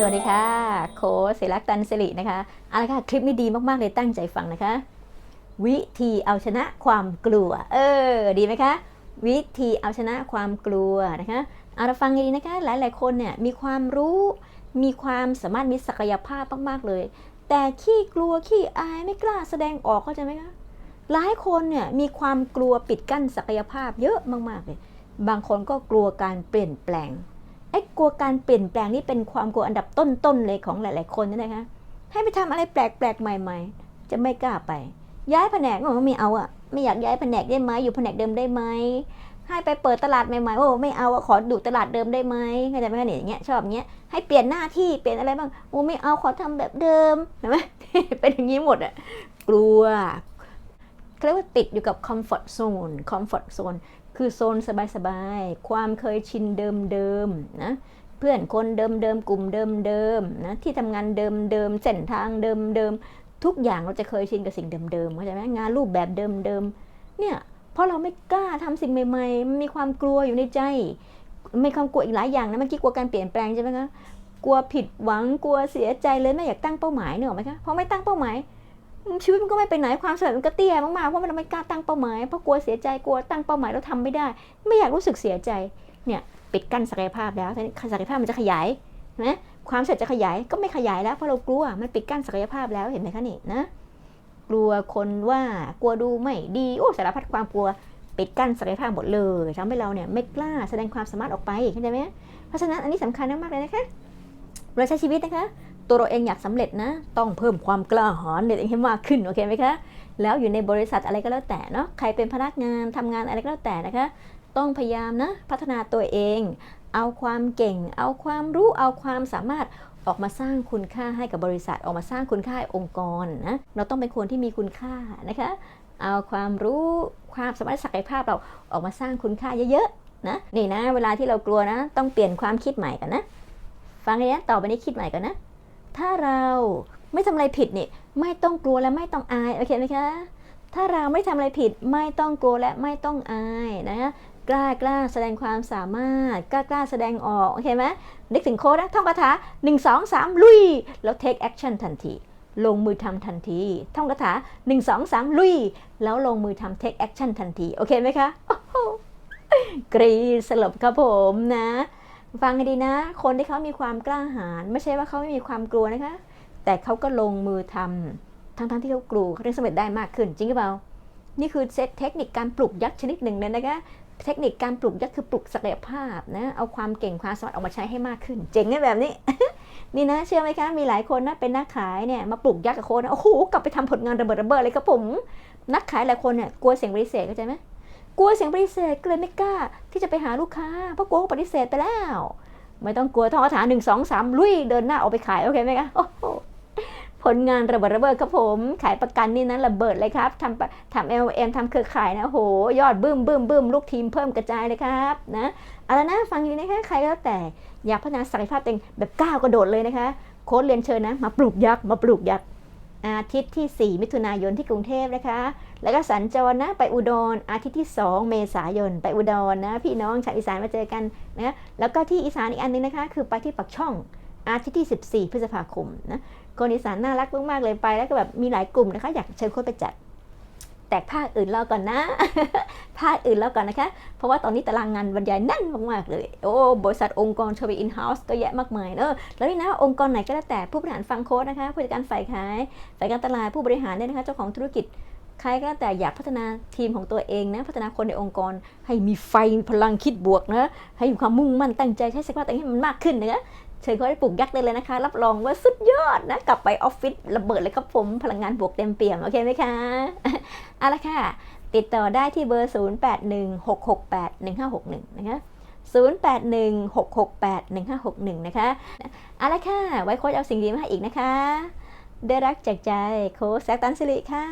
สวัสดีค่ะ โคศิลักษ์ตันสิรินะคะเอาละค่ะ คลิปนี้ดีมากๆเลยตั้งใจฟังนะคะ วิธีเอาชนะความกลัว เออ ดีไหมคะ วิธีเอาชนะความกลัวนะคะ เอาละฟังดีนะคะ หลายๆคนเนี่ยมีความรู้ มีความสามารถมีศักยภาพมากๆเลย แต่ขี้กลัวขี้อายไม่กล้าแสดงออกเข้าใจไหมคะ หลายคนเนี่ยมีความกลัวปิดกั้นศักยภาพเยอะมากๆเลย บางคนก็กลัวการเปลี่ยนแปลง ไอ้กลัวการเปลี่ยนแปลงนี่เป็นความกลัวอันดับต้นๆเลยของหลาย ๆ คนนะนะคะ ให้ไปทำอะไรแปลกๆใหม่ ๆ จะไม่กล้าไป ย้ายแผนกก็ไม่เอาอะไม่อยากย้ายแผนกได้ไหมอยู่แผนกเดิมได้ไหมให้ไปเปิดตลาดใหม่ๆโอ้ไม่เอาอะขอดูตลาดเดิมได้ไหมเข้าใจไหมคะเนี่ยอย่างเงี้ยชอบอย่างเงี้ยให้เปลี่ยนหน้าที่เปลี่ยนอะไรบ้างโอ้ไม่เอาขอทำแบบเดิมเห็นไหมเป็นอย่างนี้หมดอะกลัวเรียกว่าติดอยู่กับ comfort zone comfort zone คือโซน คือโซนสบายๆ ความเคยชินเดิมๆนะเพื่อนคนเดิมๆ กลุ่มเดิมๆนะที่ทำงานเดิมๆเส้นทางเดิมๆ ทุกอย่างเราจะเคยชินกับสิ่งเดิมๆเข้าใจไหมงานรูปแบบเดิมๆเนี่ยเพราะเราไม่กล้าทำสิ่งใหม่ๆมันมีความกลัวอยู่ในใจไม่ความกลัวอีกหลายอย่างนะเมื่อกี้กลัวการเปลี่ยนแปลงใช่ไหมคะกลัวผิดหวังกลัวเสียใจเลยไม่อยากตั้งเป้าหมายเนอะไหมคะเพราะไม่ตั้งเป้าหมาย ชีวิตมันก็ไม่ไปไหนความสำเร็จมันก็เตี้ยมากๆเพราะมันไม่กล้าตั้งเป้าหมายเพราะกลัวเสียใจกลัวตั้งเป้าหมายแล้วทำไม่ได้ ไม่อยากรู้สึกเสียใจเนี่ยปิดกั้นศักยภาพแล้วทีนี้ศักยภาพมันจะขยายนะความสำเร็จจะขยายก็ไม่ขยายแล้วเพราะเรากลัวมันปิดกั้นศักยภาพแล้วเห็นไหมคะนี่นะกลัวคนว่ากลัวดูไม่ดีโอ้สารพัดความกลัวปิดกั้นศักยภาพหมดเลยทำให้เราเนี่ยไม่กล้าแสดงความสามารถออกไปเข้าใจไหมเพราะฉะนั้นอันนี้สำคัญมากๆเลยนะคะเราใช้ชีวิตนะคะ ตัวเราเองอยากสำเร็จนะ ต้องเพิ่มความกล้าหาญในตัวเองให้มากขึ้นโอเคไหมคะแล้วอยู่ในบริษัทอะไรก็แล้วแต่เนาะใครเป็นพนักงานทำงานอะไรก็แล้วแต่นะคะ ต้องพยายามนะพัฒนาตัวเอง เอาความเก่ง เอาความรู้เอาความสามารถออกมาสร้างคุณค่าให้กับบริษัทออกมาสร้างคุณค่าให้องค์กรนะเราต้องเป็นคนที่มีคุณค่านะคะเอาความรู้ความสามารถศักยภาพเราออกมาสร้างคุณค่าเยอะๆนะนี่นะ เวลาที่เรากลัวนะ ต้องเปลี่ยนความคิดใหม่กันนะ ฟังให้นะต่อไปนี้คิดใหม่กันนะ ถ้าเราไม่ทำอะไรผิดนี่ไม่ต้องกลัวและไม่ต้องอายโอเคไหมคะถ้าเราไม่ทำอะไรผิดไม่ต้องกลัวและไม่ต้องอายนะกล้ากล้าแสดงความสามารถ กล้ากล้าแสดงออกโอเคไหมนึกถึงโค้ดนะท่องคาถา1 2 3 ลุย แล้ว take action ทันที ลงมือทำทันที ท่องคาถา1 2 3 ลุย แล้วลงมือทำ take action ทันที โอเคไหมคะกรีดสลบครับผมนะ ฟังให้ดีนะ คนที่เขามีความกล้าหาญไม่ใช่ว่าเขาไม่มีความกลัวนะคะ แต่เขาก็ลงมือทำทั้งๆที่เขากลัวเขาได้สำเร็จได้มากขึ้น จริงหรือเปล่า นี่คือเซตเทคนิคการปลุกยักษ์ชนิดหนึ่งเลยนะคะ เทคนิคการปลุกยักษ์คือปลุกศักยภาพนะ เอาความเก่งความสามารถออกมาใช้ให้มากขึ้น เจ๋งไหมแบบนี้ นี่นะ เชื่อไหมคะ มีหลายคนนะเป็นนักขายเนี่ยมาปลุกยักษ์กับโค้ดนโอ้โห กลับไปทำผลงานระเบิดระเบิดเลยครับผม นักขายหลายคนเนี่ยกลัวเสียงปฏิเสธเข้าใจไหม กลัวเสียงปฏิเสธก็เลยไม่กล้า ที่จะไปหาลูกค้าเพราะกลัวเขาปฏิเสธไปแล้ว ไม่ต้องกลัวท่องคาถาหนึ่งสองสามลุยเดินหน้าออกไปขายโอเคไหมคะโอ้โหผลงานระเบิดระเบิดครับผม ขายประกันนี่นะระเบิดเลยครับทำทำเอลเอ็มทำเครือข่ายนะโห ยอดบึ้มบึ้มบึ้มลูกทีมเพิ่มกระจายเลยครับนะเอาละนะฟังดีนะคะใครก็แล้วแต่อยากพัฒนาศักยภาพเองแบบก้าวกระโดดเลยนะคะ โค้ดเรียนเชิญนะ มาปลูกยักษ์มาปลูกยักษ์ อาทิตย์ที่ 4 มิถุนายนที่กรุงเทพนะคะ แล้วก็สัญจรนะไปอุดรอาทิตย์ที่ 2 เมษายนไปอุดรนะพี่น้องชาวอีสานมาเจอกันนะแล้วก็ที่อีสานอีกอันหนึงนะคะ คือไปที่ปักช่องอาทิตย์ที่ 14 พฤษภาคมนะคนอีสานน่ารักมากๆเลยไปแล้วก็แบบมีหลายกลุ่มนะคะ อยากเชิญคนไปจัด แต่ภาคอื่นรอก่อนนะ ภาคอื่นรอก่อนนะคะ เพราะว่าตอนนี้ตารางงานบรรยายแน่นมาก ๆ เลย โอ้ บริษัทองค์กรเชวีอินเฮาส์ก็แยะมากมายเนอะแล้วนี่นะ องค์กรไหนก็แล้วแต่ผู้บริหารฟังโค้ดนะคะ ผู้จัดการฝ่ายขาย ฝ่ายการตลาดผู้บริหารเนี่ยนะคะ เจ้าของธุรกิจใครก็แล้วแต่อยากพัฒนาทีมของตัวเองนะ พัฒนาคนในองค์กรให้มีไฟมีพลังคิดบวกนะ ให้มีความมุ่งมั่นตั้งใจใช้ศักยภาพตัวเองให้มันมากขึ้นนะคะเชิญเขาได้ปลูกยักษ์ได้เลยนะคะ รับรองว่าสุดยอดนะ กลับไปออฟฟิศระเบิดเลยครับผม พลังงานบวกเต็มเปี่ยม โอเคไหมคะ เอาละค่ะ ติดต่อได้ที่เบอร์ 0816681561 นะคะ 0816681561 นะคะเอาละค่ะ ไว้โค้ชเอาสิ่งดีมาให้อีกนะคะ ได้รักจากใจโค้ชแซกตันสิริค่ะ